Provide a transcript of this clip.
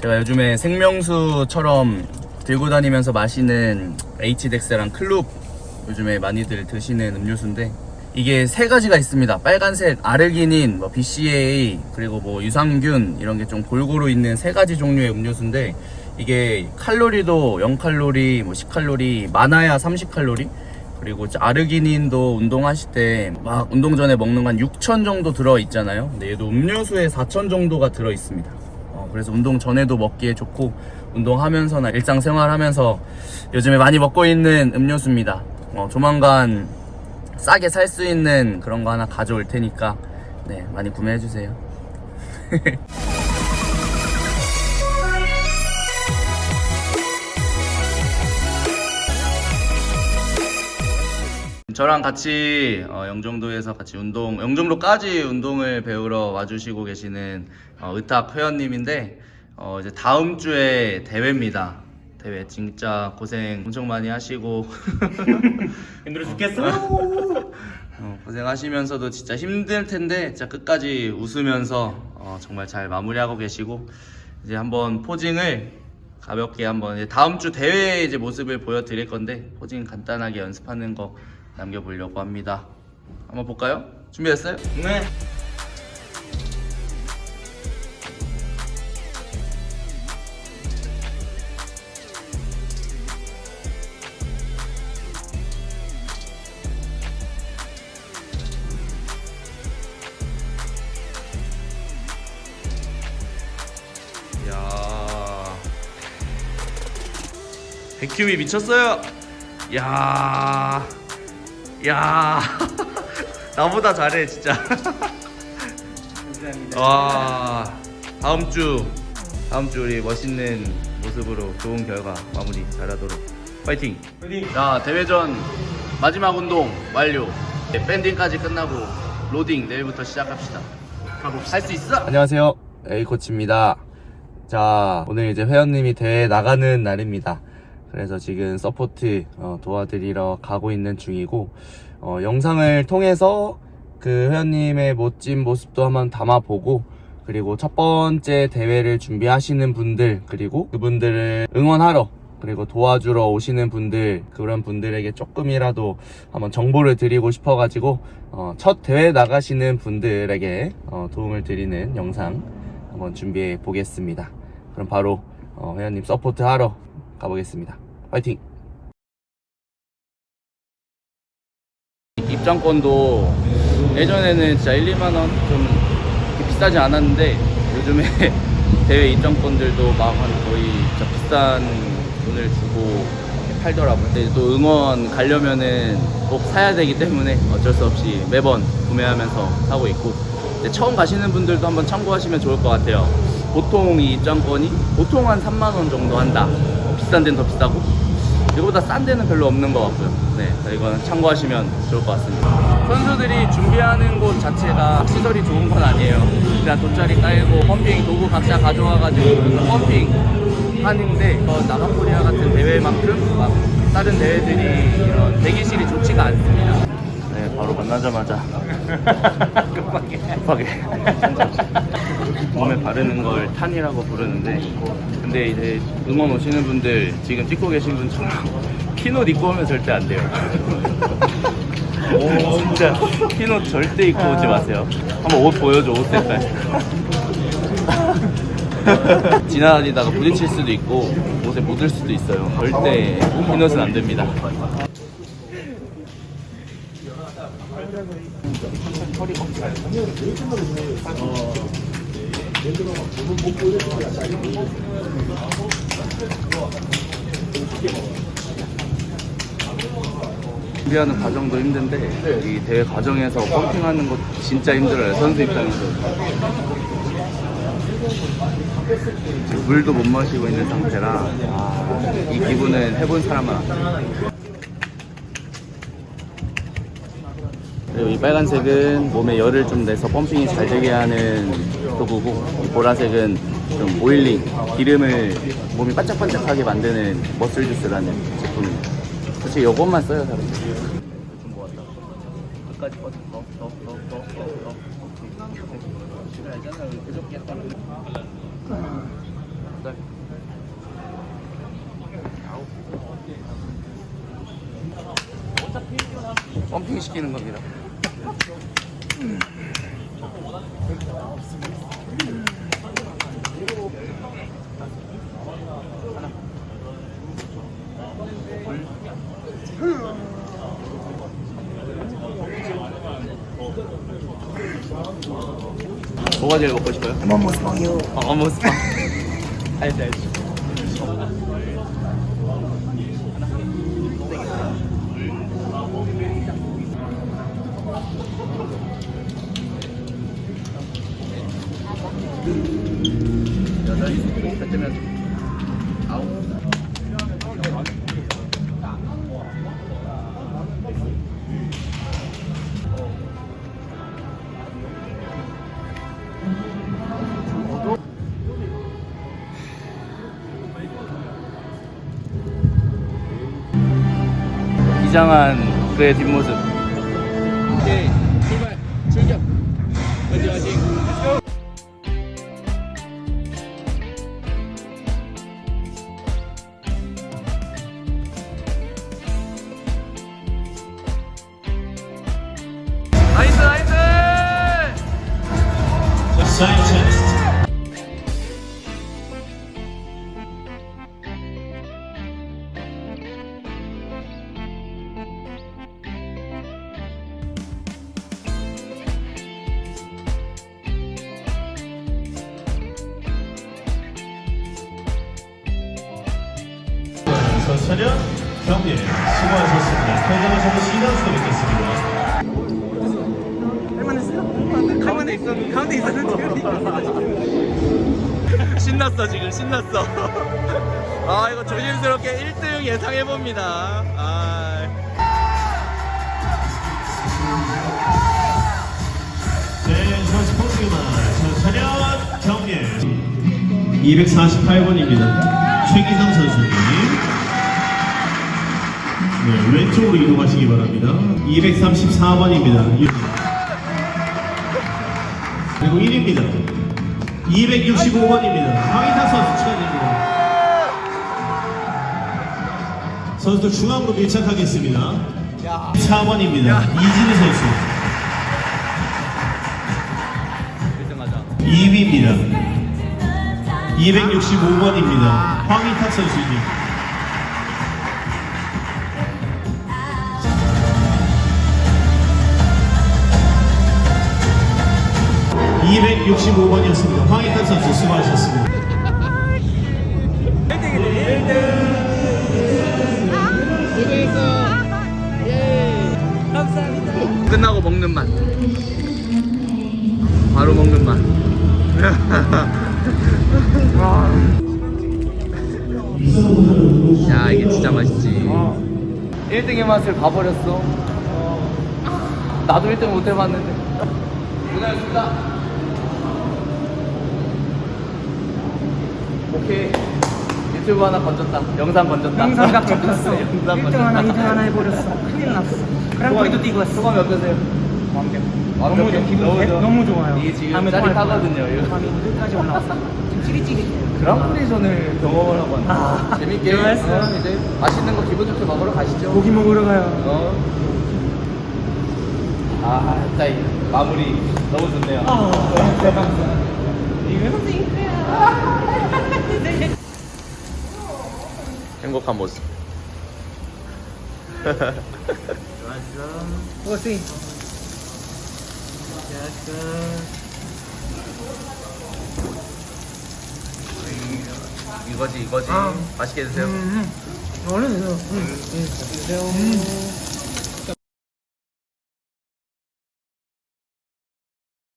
제가 요즘에 생명수처럼 들고 다니면서 마시는 H덱스랑 클룹 요즘에 많이들 드시는 음료수인데 이게 세 가지가 있습니다. 빨간색 아르기닌, 뭐 BCAA 그리고 뭐 유산균 이런 게 좀 골고루 있는 세 가지 종류의 음료수인데 이게 칼로리도 0칼로리, 뭐 10칼로리, 많아야 30칼로리 그리고 아르기닌도 운동하실 때 막 운동 전에 먹는 건 6천 정도 들어 있잖아요. 근데 얘도 음료수에 4천 정도가 들어 있습니다. 어, 그래서 운동 전에도 먹기에 좋고 운동하면서나 일상생활 하면서 요즘에 많이 먹고 있는 음료수입니다. 어, 조만간 싸게 살 수 있는 그런 거 하나 가져올 테니까 네, 많이 구매해 주세요. 저랑 같이 어, 영종도에서 같이 운동, 영종도까지 운동을 배우러 와주시고 계시는 어, 의탁 회원님인데 어, 이제 다음 주에 대회입니다. 대회 진짜 고생 엄청 많이 하시고 힘들어 죽겠어요. 어, 고생하시면서도 진짜 힘들 텐데 진짜 끝까지 웃으면서 어, 정말 잘 마무리하고 계시고 이제 한번 포징을 가볍게 한번 이제 다음 주 대회 이제 모습을 보여드릴 건데 포징 간단하게 연습하는 거 남겨보려고 합니다. 한번 볼까요? 준비됐어요? 네. 야 백큐비 미쳤어요. 야, 야, 나보다 잘해 진짜. 감사합니다. 와, 다음 주, 다음 주 우리 멋있는 모습으로 좋은 결과 마무리 잘하도록 파이팅. 파이팅. 자 대회전 마지막 운동 완료. 네, 밴딩까지 끝나고 로딩 내일부터 시작합시다. 할수 있어. 안녕하세요, A 코치입니다. 자 오늘 이제 회원님이 대회 나가는 날입니다. 그래서 지금 서포트 어, 도와드리러 가고 있는 중이고 어, 영상을 통해서 그 회원님의 멋진 모습도 한번 담아보고 그리고 첫 번째 대회를 준비하시는 분들 그리고 그분들을 응원하러 그리고 도와주러 오시는 분들 그런 분들에게 조금이라도 한번 정보를 드리고 싶어가지고 어, 첫 대회 나가시는 분들에게 어, 도움을 드리는 영상 한번 준비해 보겠습니다. 그럼 바로 어, 회원님 서포트 하러 가보겠습니다. 파이팅! 입장권도 예전에는 진짜 1, 2만 원 좀 비싸지 않았는데 요즘에 대회 입장권들도 막한 거의 진짜 비싼 돈을 주고 팔더라고요. 또 응원 가려면은 꼭 사야 되기 때문에 어쩔 수 없이 매번 구매하면서 사고 있고 처음 가시는 분들도 한번 참고하시면 좋을 것 같아요. 보통 이 입장권이 보통 한 3만 원 정도 한다. 어, 비싼 데는 더 비싸고 이거보다 싼 데는 별로 없는 것 같고요. 네, 자, 이거는 참고하시면 좋을 것 같습니다. 선수들이 준비하는 곳 자체가 시설이 좋은 건 아니에요. 그냥 돗자리 깔고 펌핑 도구 각자 가져와가지고 펌핑 하는데 어, 나가코리아 같은 대회만큼 막 다른 대회들이 이런 대기실이 좋지가 않습니다. 네, 바로 만나자마자. 급하게. 급하게. 몸에 바르는 걸 탄이라고 부르는데 근데 이제 응원 오시는 분들 지금 찍고 계신 분처럼 키노 입고 오면 절대 안 돼요. 오 진짜. 키노 절대 입고 오지 마세요. 한번 옷 보여줘 옷 색깔. 지나다니다가 부딪힐 수도 있고 옷에 묻을 수도 있어요. 절대 키노는 안 됩니다 준비하는 과정도 힘든데 이 대회 과정에서 펌핑하는 것 진짜 힘들어요 선수 입장에서 물도 못 마시고 있는 상태라 아, 이 기분은 해본 사람은 알아요. 이 빨간색은 몸에 열을 좀 내서 펌핑이 잘 되게 하는 도구고 이 보라색은 좀 오일링, 기름을 몸이 반짝반짝하게 만드는 머슬 주스라는 제품입니다. 사실 이것만 써요 사람 좀 모았다. 끝까지 뻗어. 더더더더더 알잖아 그저께 했다 펌핑 시키는 겁니다. 뭐가 제일 먹고 싶어요? 모모스빵이요. 어, 어머 스파. 알지 알지. 몇 대면 아홉. 비장한 그의 뒷모습. 선수는 경기 수고하셨습니다. 퇴장을 저는 시간수도 뵙겠습니다. 가운데 있었는데. 신났어, 지금, 신났어. 아, 이거 조심스럽게 1등 예상해봅니다. 아. 네, 저 스포츠만 전차련 경기 248번입니다. 최기성 선수님. 네, 왼쪽으로 이동하시기 바랍니다. 234번입니다. 그리고 1입니다. 265번입니다. 황희탁 선수 축하드립니다. 선수들 중앙으로 밀착하겠습니다. 4번입니다. 이진우 선수. 1등 가자. 2위입니다. 265번입니다. 황희탁 선수님. (265번이었습니다) 황희탁 선수 수고하셨습니다. 끝나고 먹는 맛. 바로 먹는 맛. 야 이게 진짜 맛있지. 1등의 맛을 봐버렸어. 나도 1등 못 해봤는데. 고생하셨습니다. 오케이. 유튜브 하나 건졌다. 영상 건졌다. 영상 각 잡혔어. 영상 1등 하나, 건졌다. 2등 하나 해버렸어. 큰일 났어. 그랑프리도 뛰고 왔어. 소감이 어떠세요? 완벽. 너무 좋아. 기분 너무 개- 좋아? 너무 좋아요. 이게 지금 짜릿하거든요. 이거. 다음에 끝까지 올라왔어. 지금 찌릿찌릿해요. 그랑프리전을 경험을 하고 왔네. 아, 재밌게 좋았어요. 어, 이제 맛있는 거 기분 좋게 먹으러 가시죠. 고기 먹으러 가요. 어. 아, 진짜 이 마무리 너무 좋네요. 아. 행복한 모습. 이거지, 이거지. 아. 맛있게 드세요. 음, 음. 얼른 드세요. 음, 음. 드세요.